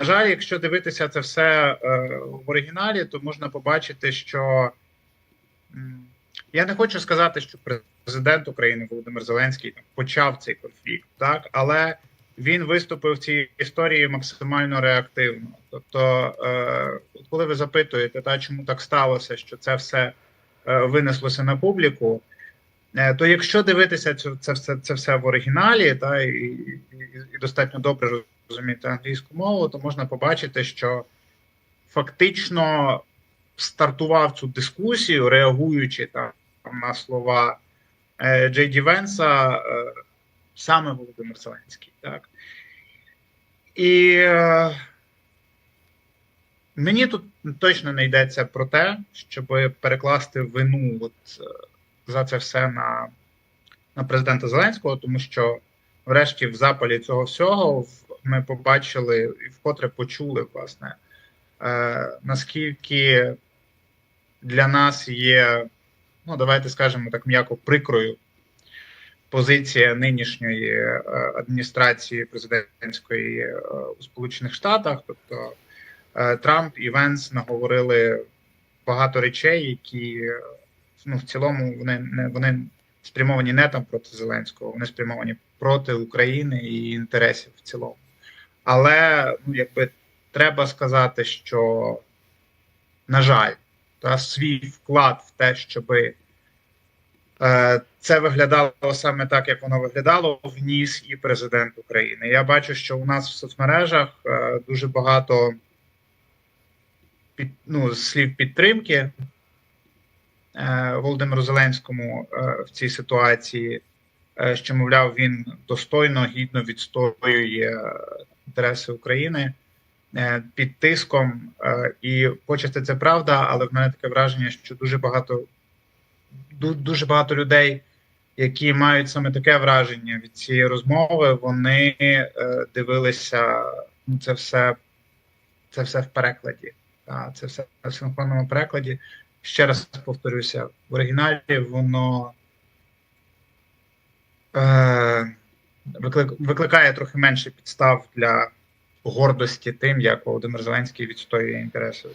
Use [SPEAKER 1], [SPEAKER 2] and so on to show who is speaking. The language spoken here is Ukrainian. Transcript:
[SPEAKER 1] жаль, якщо дивитися це все е, в оригіналі, то можна побачити, що я не хочу сказати, що президент України Володимир Зеленський там, почав цей конфлікт, так але він виступив в цій історії максимально реактивно. Тобто, е, коли ви запитуєте, та чому так сталося, що це все е, винеслося на публіку. То якщо дивитися цю це все це все в оригіналі, та і, і, і достатньо добре розуміти англійську мову, то можна побачити, що фактично стартував цю дискусію, реагуючи там на слова е, Джей Ді Венса, е, саме Володимир Зеленський, так? І е, мені тут точно не йдеться про те, щоб перекласти вину от, за це все на, на президента Зеленського, тому що, врешті, в запалі цього всього в- ми побачили і вкотре почули, власне, е, наскільки для нас є, ну давайте скажемо так м'яко, прикрою позиція нинішньої е, адміністрації президентської е, у Сполучених Штатах, тобто е, Трамп і Венс наговорили багато речей, які ну, в цілому вони не вони спрямовані не там проти Зеленського, вони спрямовані проти України і інтересів в цілому. Але ну, якби треба сказати, що, на жаль, та свій вклад в те, щоби Е, Це виглядало саме так, як воно виглядало, вніс і президент України. Я бачу, що у нас в соцмережах е, дуже багато під, ну, слів підтримки е, Володимиру Зеленському в цій ситуації, що, мовляв, він достойно, гідно відстоює е, інтереси України е, під тиском. Е, І почасти це правда, але в мене таке враження, що дуже багато дуже багато людей, які мають саме таке враження від цієї розмови, вони е, дивилися ну, це все, це все в перекладі. Це все в синхронному перекладі. Ще раз повторюся, в оригіналі воно е, виклик, викликає трохи менше підстав для гордості тим, як Володимир Зеленський відстоює інтереси.